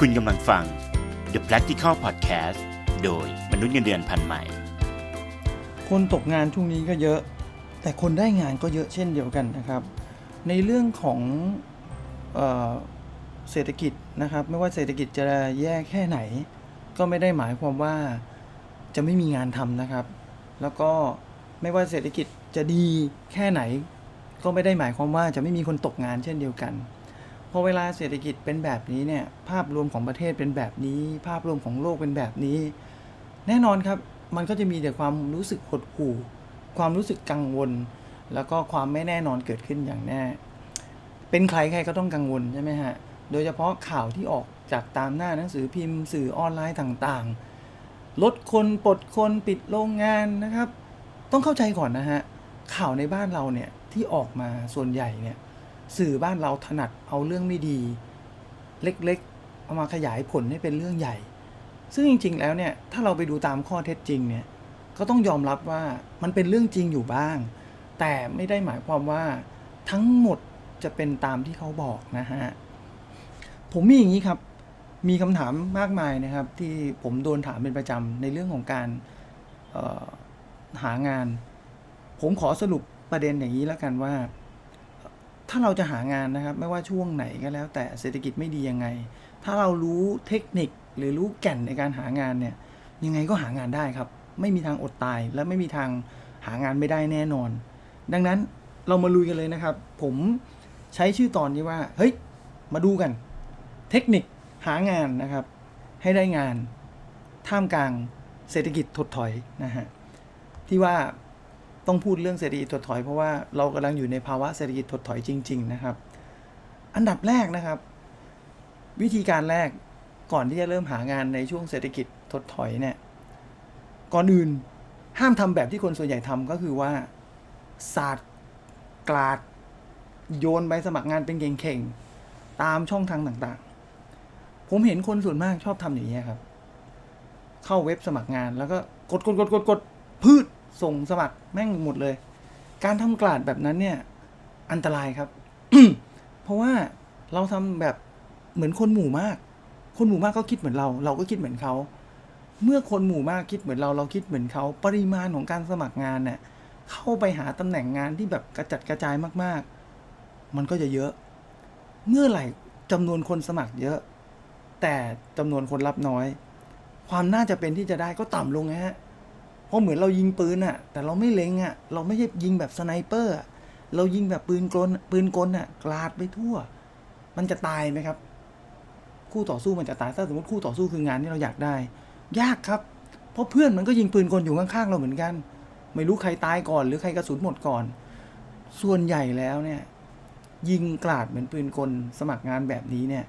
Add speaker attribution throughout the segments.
Speaker 1: คุณกำลังฟัง The Practical Podcast โดยมนุษย์เงินเดือนพันใหม่
Speaker 2: คนตกงานช่วงนี้ก็เยอะ แต่คนได้งานก็เยอะเช่นเดียวกันนะครับ ในเรื่องของเออเศรษฐกิจนะครับ ไม่ว่าเศรษฐกิจจะแย่แค่ไหน ก็ไม่ได้หมายความว่าจะไม่มีงานทำนะครับ แล้วก็ไม่ว่าเศรษฐกิจจะดีแค่ไหน ก็ไม่ได้หมายความว่าจะไม่มีคนตกงานเช่นเดียวกัน อเวลาเศรษฐกิจเป็นแบบนี้เนี่ยภาพรวมของประเทศเป็นแบบนี้ ภาพรวมของโลกเป็นแบบนี้ แน่นอนครับมันก็จะมีแต่ความรู้สึกหดหู่ ความรู้สึกกังวล แล้วก็ความไม่แน่นอนเกิดขึ้นอย่างแน่ เป็นใครใครก็ต้องกังวลใช่ไหมฮะโดยเฉพาะข่าวที่ออกจากตามหน้าหนังสือพิมพ์สื่อออนไลน์ต่างๆ ลดคนปลดคนปิดโรงงานนะครับ ต้องเข้าใจก่อนนะฮะข่าวในบ้านเราเนี่ยที่ออกมาส่วนใหญ่เนี่ย สื่อบ้านเราถนัดเอาเรื่องไม่ดี เล็กๆ เอามาขยายผลให้เป็นเรื่องใหญ่ ซึ่งจริง ๆ แล้วเนี่ยถ้าเราไปดูตามข้อเท็จจริงเนี่ยก็ต้องยอมรับว่ามันเป็นเรื่องจริงอยู่บ้าง แต่ไม่ได้หมายความว่าทั้งหมดจะเป็นตามที่เขาบอกนะฮะ ผมมีอย่างนี้ครับ มีคำถามมากมายนะครับ ที่ผมโดนถามเป็นประจำในเรื่องของการหางาน ผมขอสรุปประเด็นอย่างนี้แล้วกันว่า ถ้าเราจะหางานนะครับ ไม่ว่าช่วงไหนก็แล้ว แต่เศรษฐกิจไม่ดียังไง ถ้าเรารู้เทคนิคหรือรู้แก่นในการหางานเนี่ย ยังไงก็หางานได้ครับ ไม่มีทางอดตายและไม่มีทางหางานไม่ได้แน่นอน ดังนั้นเรามาลุยกันเลยนะครับ ผมใช้ชื่อตอนนี้ว่า เฮ้ย มาดูกัน เทคนิคหางานนะครับ ให้ได้งาน ท่ามกลางเศรษฐกิจถดถอยนะฮะที่ว่า ต้องพูดเรื่องเศรษฐกิจถดถอยเพราะว่าเรากำลังอยู่ในภาวะเศรษฐกิจถดถอยจริง ๆ นะครับ อันดับแรกนะครับ วิธีการแรกก่อนที่จะเริ่มหางานในช่วงเศรษฐกิจถดถอยเนี่ยก่อนอื่นห้ามทำแบบที่คนส่วนใหญ่ทำก็คือว่าศาสตร์กลาด โยนใบสมัครงานเป็นเข่งๆตามช่องทางต่างๆ ผมเห็นคนส่วนมากชอบทำอย่างนี้ครับ เข้าเว็บสมัครงานแล้วก็กดกดกดกดกดพืช ส่งสมัครแม่งหมดเลย การทำกลาดแบบนั้นเนี่ย อันตรายครับ เพราะว่าเราทำแบบเหมือนคนหมู่มาก คนหมู่มากก็คิดเหมือนเรา เราก็คิดเหมือนเขา เมื่อคนหมู่มากคิดเหมือนเรา เราคิดเหมือนเขา ปริมาณของการสมัครงานเนี่ย เข้าไปหาตำแหน่งงานที่แบบกระจัดกระจายมาก ๆ มันก็จะเยอะ เมื่อไหร่จำนวนคนสมัครเยอะ แต่จำนวนคนรับน้อย ความน่าจะเป็นที่จะได้ก็ต่ำลงนะฮะ เพราะเหมือนเรายิงปืนอะแต่เราไม่เล็งอะเราไม่ใช่ยิงแบบสไนเปอร์เรายิงแบบปืนกลปืนกลอะกลาดไปทั่ว มันจะตายไหมครับ คู่ต่อสู้มันจะตายถ้าสมมติคู่ต่อสู้คืองานที่เราอยากได้ ยากครับ เพราะเพื่อนมันก็ยิงปืนกลอยู่ข้างๆเราเหมือนกัน ไม่รู้ใครตายก่อน หรือใครกระสุนหมดก่อน ส่วนใหญ่แล้วเนี่ย ยิงกลาดเหมือนปืนกลสมัครงานแบบนี้เนี่ย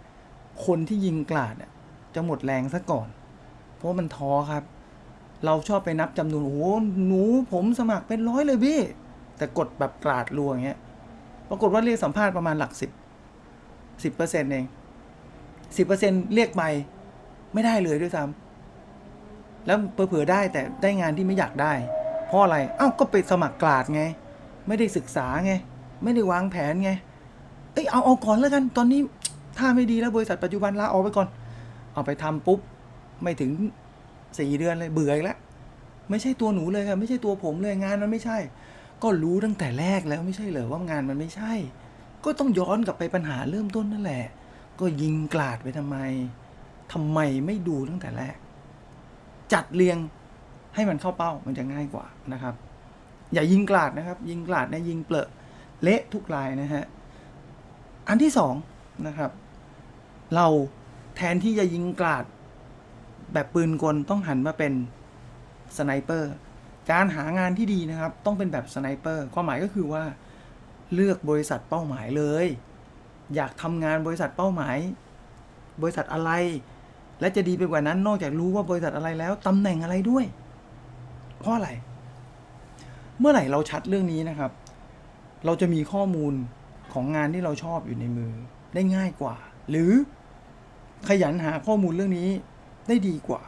Speaker 2: คนที่ยิงกลาดจะหมดแรงซะก่อน เพราะมันท้อครับ เราชอบไปนับจำนวนโอ้โหหนูผมสมัครเป็นร้อยเลยพี่ แต่กดแบบกลาดรัวอย่างเงี้ย ปรากฏว่าเรียกสัมภาษณ์ประมาณหลักสิบสิบเปอร์เซ็นต์เองสิบเปอร์เซ็นต์เรียกไปไม่ได้เลยด้วยซ้ำแล้วเผื่อๆได้แต่ได้งานที่ไม่อยากได้ เพราะอะไรเอ้าก็ไปสมัครกลาดไง ไม่ได้ศึกษาไง ไม่ได้วางแผนไง เอ้ยเอาเอาก่อนแล้วกัน ตอนนี้ถ้าไม่ดีแล้วบริษัทปัจจุบันลาออกไปก่อน เอาไปทำปุ๊บ ไม่ถึง สี่เดือนเลยเบื่ออีกแล้วไม่ใช่ตัวหนูเลยครับไม่ใช่ตัวผมเลยงานมันไม่ใช่ ก็รู้ตั้งแต่แรกแล้วไม่ใช่เหรอว่างานมันไม่ใช่ ก็ต้องย้อนกลับไปปัญหาเริ่มต้นนั่นแหละ ก็ยิงกลาดไปทำไมทำไมไม่ดูตั้งแต่แรก จัดเรียงให้มันเข้าเป้ามันจะง่ายกว่านะครับ อย่ายิงกลาดนะครับ ยิงกลาดเนี่ยยิงเปลอะเละทุกรายนะฮะอันที่สองนะครับ เราแทนที่จะยิงกลาด แบบปืนกลต้องหันมาเป็นสไนเปอร์การหางานที่ดีนะครับ ต้องเป็นแบบสไนเปอร์ความหมายก็คือว่า เลือกบริษัทเป้าหมายเลย อยากทำงานบริษัทเป้าหมาย บริษัทอะไร และจะดีไปกว่านั้นนอกจากรู้ว่าบริษัทอะไรแล้วตำแหน่งอะไรด้วย เพราะอะไร เมื่อไหร่เราชัดเรื่องนี้นะครับ เราจะมีข้อมูลของงานที่เราชอบอยู่ในมือได้ง่ายกว่า หรือขยันหาข้อมูลเรื่องนี้ ได้ดีกว่า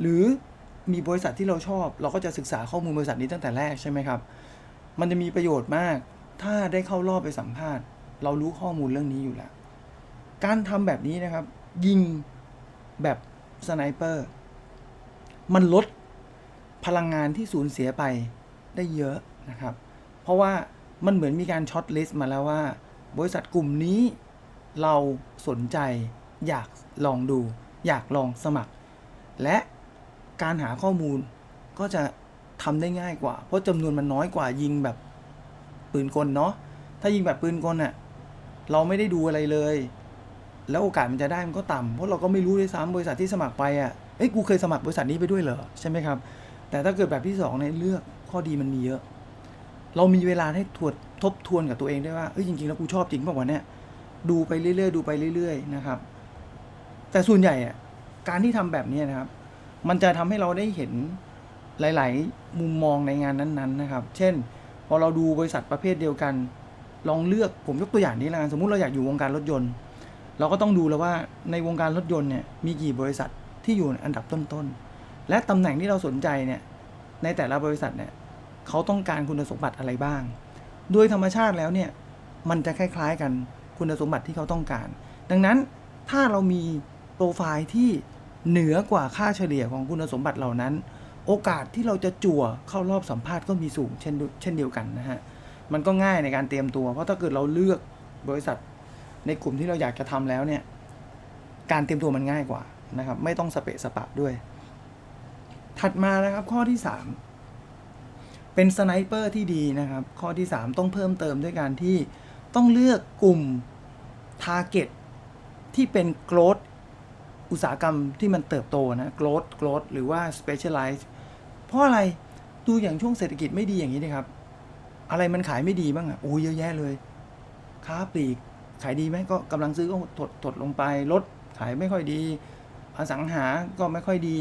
Speaker 2: หรือมีบริษัทที่เราชอบ เราก็จะศึกษาข้อมูลบริษัทนี้ตั้งแต่แรกใช่ไหมครับ มันจะมีประโยชน์มาก ถ้าได้เข้ารอบไปสัมภาษณ์ เรารู้ข้อมูลเรื่องนี้อยู่แล้ว การทำแบบนี้นะครับ ยิงแบบสไนเปอร์ มันลดพลังงานที่สูญเสียไปได้เยอะนะครับ เพราะว่ามันเหมือนมีการช็อตลิสต์มาแล้วว่า บริษัทกลุ่มนี้เราสนใจอยากลองดู อยากลองสมัคร และการหาข้อมูลก็จะทำได้ง่ายกว่า เพราะจำนวนมันน้อยกว่ายิงแบบปืนกลเนาะถ้ายิงแบบปืนกลน่ะเราไม่ได้ดูอะไรเลย แล้วโอกาสมันจะได้มันก็ต่ำเพราะเราก็ไม่รู้ด้วยซ้ำบริษัทที่สมัครไปอะเอ้ยกูเคยสมัครบริษัทนี้ไปด้วยเหรอใช่ไหมครับ แต่ถ้าเกิดแบบที่สองเนี่ยเลือกข้อดีมันมีเยอะ เรามีเวลาให้ทวนทบทวนกับตัวเองได้ว่าเอ้ยจริงๆแล้วกูชอบจริงป่าวะเนี่ยดูไปเรื่อยๆ ดูไปเรื่อย ๆ นะครับ แต่ส่วนใหญ่อะการที่ทำแบบนี้นะครับ มันจะทำให้เราได้เห็นหลาย ๆ มุมมองในงานนั้น ๆ นะครับ เช่น พอเราดูบริษัทประเภทเดียวกัน ลองเลือกผมยกตัวอย่างนี้ละกันสมมุติเราอยากอยู่วงการรถยนต์ เราก็ต้องดูแล้วว่าในวงการรถยนต์เนี่ยมีกี่บริษัทที่อยู่ในอันดับต้น ๆ และตำแหน่งที่เราสนใจเนี่ยในแต่ละบริษัทเนี่ยเขาต้องการคุณสมบัติอะไรบ้าง โดยธรรมชาติแล้วเนี่ยมันจะคล้าย ๆ กันคุณสมบัติที่เขาต้องการ ดังนั้นถ้าเรามี โปรไฟล์ที่เหนือกว่าค่าเฉลี่ยของคุณสมบัติเหล่านั้น โอกาสที่เราจะจั่วเข้ารอบสัมภาษณ์ก็มีสูงเช่นเช่นเดียวกันนะฮะ มันก็ง่ายในการเตรียมตัว เพราะถ้าเกิดเราเลือกบริษัทในกลุ่มที่เราอยากจะทำแล้วเนี่ย การเตรียมตัวมันง่ายกว่านะครับ ไม่ต้องสเปะสปะด้วย ถัดมานะครับข้อที่ 3 เป็นสไนเปอร์ที่ดีนะครับ ข้อที่ 3 ต้องเพิ่มเติมด้วยการที่ต้องเลือกกลุ่มทาร์เก็ตที่เป็น growth อุตสาหกรรมที่มันเติบโตนะ growth growth หรือว่า specialize เพราะอะไรดูอย่างช่วงเศรษฐกิจไม่ดีอย่างนี้นะครับ อะไรมันขายไม่ดีบ้างอะโอ้ยเยอะแยะเลย ค้าปลีกขายดีไหมก็กำลังซื้อก็ถดถดลงไปรถขายไม่ค่อยดี อสังหาก็ไม่ค่อยดี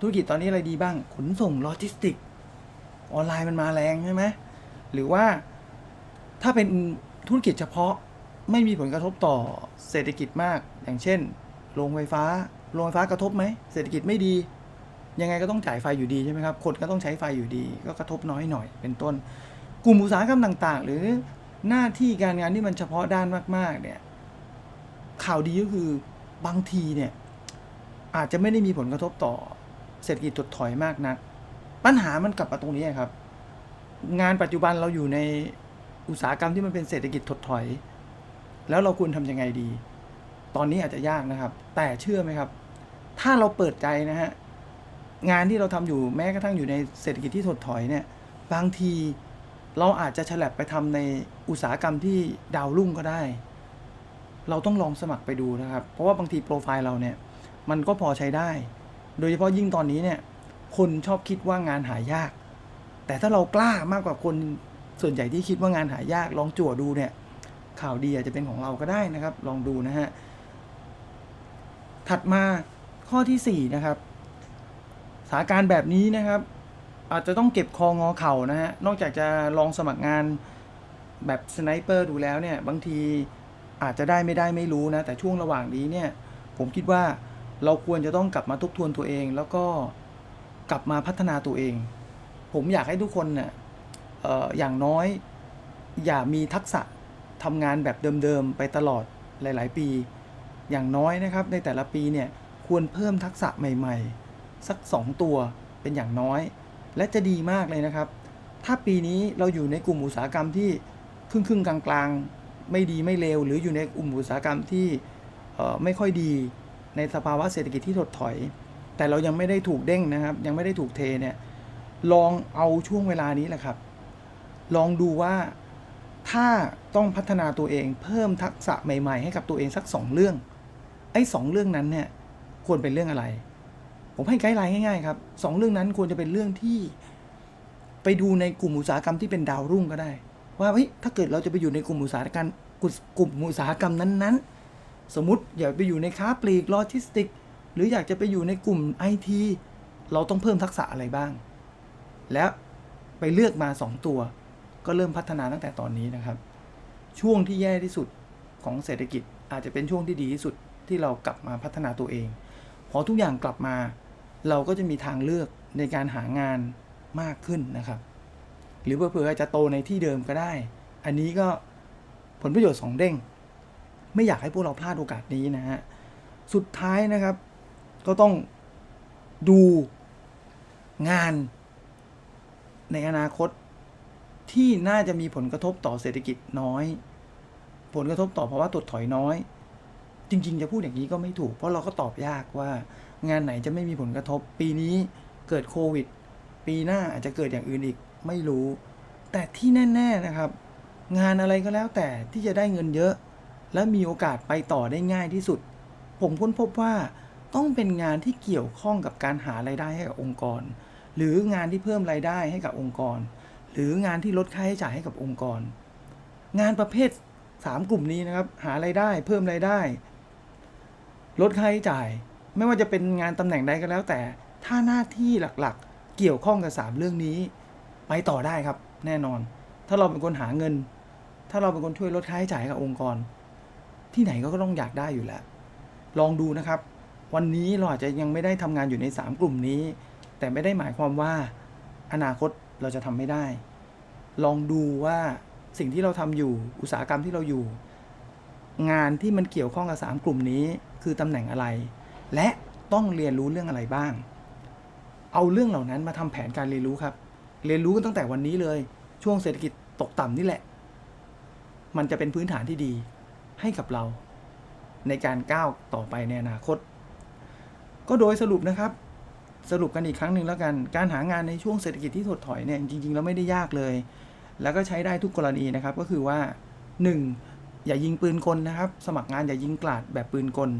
Speaker 2: ธุรกิจตอนนี้อะไรดีบ้าง ขนส่งโลจิสติก ออนไลน์มันมาแรงใช่ไหมหรือว่าถ้าเป็นธุรกิจเฉพาะไม่มีผลกระทบต่อเศรษฐกิจมากอย่างเช่น โรงไฟฟ้าโรงไฟฟ้ากระทบไหมเศรษฐกิจไม่ดี ยังไงก็ต้องจ่ายไฟอยู่ดีใช่ไหมครับคนก็ต้องใช้ไฟอยู่ดี ก็กระทบน้อยหน่อยเป็นต้น กลุ่มอุตสาหกรรมต่าง ๆ หรือหน้าที่การงานที่มันเฉพาะด้านมาก ๆ เนี่ย ข่าวดีก็คือบางทีเนี่ย อาจจะไม่ได้มีผลกระทบต่อเศรษฐกิจถดถอยมากนัก ปัญหามันกลับมาตรงนี้ครับ งานปัจจุบันเราอยู่ในอุตสาหกรรมที่มันเป็นเศรษฐกิจถดถอย แล้วเราควรทำยังไงดี ตอนนี้อาจจะยากนะครับ แต่เชื่อไหมครับ ถ้าเราเปิดใจนะฮะงานที่เราทำอยู่แม้กระทั่งอยู่ในเศรษฐกิจที่ถดถอยเนี่ย บางทีเราอาจจะฉลับไปทำในอุตสาหกรรมที่ดาวรุ่งก็ได้ เราต้องลองสมัครไปดูนะครับ เพราะว่าบางทีโปรไฟล์เราเนี่ย มันก็พอใช้ได้ โดยเฉพาะยิ่งตอนนี้เนี่ย คนชอบคิดว่างานหายาก แต่ถ้าเรากล้ามากกว่าคนส่วนใหญ่ที่คิดว่างานหายาก ลองจั่วดูเนี่ย ข่าวดีอาจจะเป็นของเราก็ได้นะครับ ลองดูนะฮะ ถัดมาข้อที่ 4 นะครับสถานการณ์แบบนี้นะครับ อาจจะต้องเก็บคองอเข่านะฮะนอกจากจะลองสมัครงานแบบสไนเปอร์ดูแล้วเนี่ยบางทีอาจจะได้ไม่ได้ไม่รู้นะ แต่ช่วงระหว่างนี้เนี่ย ผมคิดว่าเราควรจะต้องกลับมาทบทวนตัวเอง แล้วก็กลับมาพัฒนาตัวเอง ผมอยากให้ทุกคนเนี่ยอออย่างน้อยอย่ามีทักษะทำงานแบบเดิมๆ ไปตลอดหลาย ๆ ปี อย่างน้อยนะครับในแต่ละปีเนี่ยควรเพิ่มทักษะใหม่ ๆ สัก 2 ตัวเป็นอย่างน้อย และจะดีมากเลยนะครับ ถ้าปีนี้เราอยู่ในกลุ่มอุตสาหกรรมที่ครึ่งครึ่งๆกลางๆ ไม่ดีไม่เลวหรืออยู่ในกลุ่มอุตสาหกรรมที่ไม่ค่อยดีในสภาวะเศรษฐกิจที่ถดถอย แต่เรายังไม่ได้ถูกเด้งนะครับ ยังไม่ได้ถูกเทเนี่ยลองเอาช่วงเวลานี้แหละครับ ลองดูว่าถ้าต้องพัฒนาตัวเองเพิ่มทักษะใหม่ ๆ ให้กับตัวเองสักสองเรื่อง ไอ้สองเรื่องนั้นเนี่ยควรเป็นเรื่องอะไร ผมให้ไกด์ไลน์ง่ายๆครับสองเรื่องนั้นควรจะเป็นเรื่องที่ไปดูในกลุ่มอุตสาหกรรมที่เป็นดาวรุ่งก็ได้ ว่าเฮ้ยถ้าเกิดเราจะไปอยู่ในกลุ่มอุตสาหกรรมกลุ่มอุตสาหกรรมนั้นๆ สมมติอยากไปอยู่ในค้าปลีกโลจิสติก หรืออยากจะไปอยู่ในกลุ่มไอทีเราต้องเพิ่มทักษะอะไรบ้าง แล้วไปเลือกมาสองตัว ก็เริ่มพัฒนาตั้งแต่ตอนนี้นะครับ ช่วงที่แย่ที่สุดของเศรษฐกิจอาจจะเป็นช่วงที่ดีที่สุด ที่เรากลับมาพัฒนาตัวเองพอทุกอย่างกลับมา เราก็จะมีทางเลือกในการหางานมากขึ้นนะครับ หรือเผื่อจะโตในที่เดิมก็ได้ อันนี้ก็ผลประโยชน์สองเด้ง ไม่อยากให้พวกเราพลาดโอกาสนี้นะฮะสุดท้ายนะครับ ก็ต้องดูงานในอนาคตที่น่าจะมีผลกระทบต่อเศรษฐกิจน้อย ผลกระทบต่อภาวะถดถอยน้อย จริง ๆ จะพูดอย่างนี้ก็ไม่ถูก เพราะเราก็ตอบยากว่างานไหนจะไม่มีผลกระทบ ปีนี้เกิดโควิด ปีหน้าอาจจะเกิดอย่างอื่นอีกไม่รู้ แต่ที่แน่ ๆนะครับ งานอะไรก็แล้วแต่ที่จะได้เงินเยอะ และมีโอกาสไปต่อได้ง่ายที่สุด ผมค้นพบว่าต้องเป็นงานที่เกี่ยวข้องกับการหารายได้ให้กับองค์กร หรืองานที่เพิ่มรายได้ให้กับองค์กร หรืองานที่ลดค่าใช้จ่ายให้กับองค์กร งานประเภท 3 กลุ่มนี้นะครับ หารายได้ เพิ่มรายได้ ลดค่าใช้จ่าย ไม่ว่าจะเป็นงานตำแหน่งใดก็แล้ว แต่ถ้าหน้าที่หลักๆ เกี่ยวข้องกับ 3 เรื่องนี้ ไปต่อได้ครับแน่นอน ถ้าเราเป็นคนหาเงิน ถ้าเราเป็นคนช่วยลดค่าใช้จ่ายกับองค์กร ที่ไหนก็ต้องอยากได้อยู่แล้ว ลองดูนะครับ วันนี้เราอาจจะยังไม่ได้ทำงานอยู่ใน 3 กลุ่มนี้ แต่ไม่ได้หมายความว่า อนาคตเราจะทำไม่ได้ ลองดูว่าสิ่งที่เราทำอยู่อุตสาหกรรมที่เราอยู่ งานที่มันเกี่ยวข้องกับ 3 กลุ่มนี้ คือตำแหน่งอะไร และต้องเรียนรู้เรื่องอะไรบ้าง เอาเรื่องเหล่านั้นมาทำแผนการเรียนรู้ครับ เรียนรู้กันตั้งแต่วันนี้เลย ช่วงเศรษฐกิจตกต่ำนี่แหละ มันจะเป็นพื้นฐานที่ดีให้กับเรา ในการก้าวต่อไปในอนาคต ก็โดยสรุปนะครับ สรุปกันอีกครั้งหนึ่งแล้วกัน การหางานในช่วงเศรษฐกิจที่ถดถอยเนี่ยจริงๆแล้วไม่ได้ยากเลย แล้วก็ใช้ได้ทุกกรณีนะครับก็คือว่า 1. อย่ายิงปืนกลนะครับ สมัครงานอย่ายิงกลาดแบบปืนกล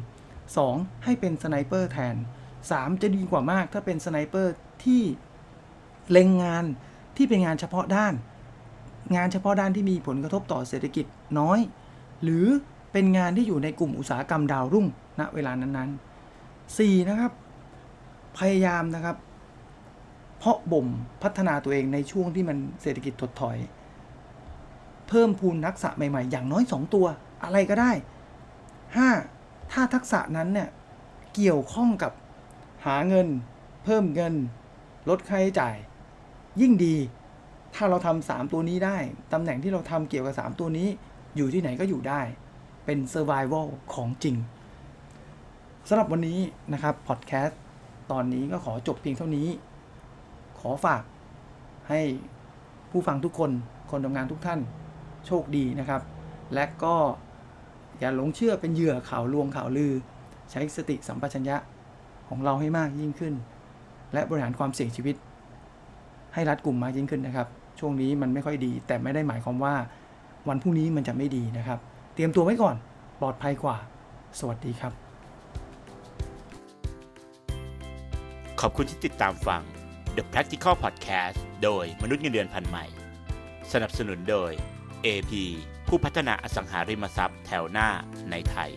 Speaker 2: 2. ให้เป็นสไนเปอร์แทน 3. จะดีกว่ามากถ้าเป็นสไนเปอร์ที่เล็งงานที่เป็นงานเฉพาะด้าน งานเฉพาะด้านที่มีผลกระทบต่อเศรษฐกิจน้อย หรือเป็นงานที่อยู่ในกลุ่มอุตสาหกรรมดาวรุ่งณเวลานั้นๆ 4. นะครับ พยายามนะครับ เพาะบ่มพัฒนาตัวเองในช่วงที่มันเศรษฐกิจถดถอย เพิ่มพูนทักษะใหม่ ๆ อย่างน้อย 2 ตัว อะไรก็ได้ 5. ถ้าทักษะนั้นเนี่ยเกี่ยวข้องกับหาเงิน เพิ่มเงิน ลดค่าใช้จ่าย ยิ่งดี ถ้าเราทำสามตัวนี้ได้ ตำแหน่งที่เราทำเกี่ยวกับ 3 ตัวนี้ อยู่ที่ไหนก็อยู่ได้ เป็น survival ของจริงสำหรับวันนี้นะครับพอดแคสต์ตอนนี้ก็ขอจบเพียงเท่านี้ ขอฝากให้ผู้ฟังทุกคนคนทำงานทุกท่าน โชคดีนะครับ และก็อย่าหลงเชื่อเป็นเหยื่อข่าวลวงข่าวลือ ใช้สติสัมปชัญญะของเราให้มากยิ่งขึ้น และบริหารความเสี่ยงชีวิต ให้รัดกลุ่มมากยิ่งขึ้นนะครับ ช่วงนี้มันไม่ค่อยดี แต่ไม่ได้หมายความว่า วันพรุ่งนี้มันจะไม่ดีนะครับ เตรียมตัวไว้ก่อนปลอดภัยกว่า สวัสดีครับ
Speaker 1: ขอบคุณที่ติดตามฟัง The Practical Podcast โดยมนุษย์เงินเดือนพันใหม่ สนับสนุนโดย AP ผู้พัฒนาอสังหาริมทรัพย์แถวหน้าในไทย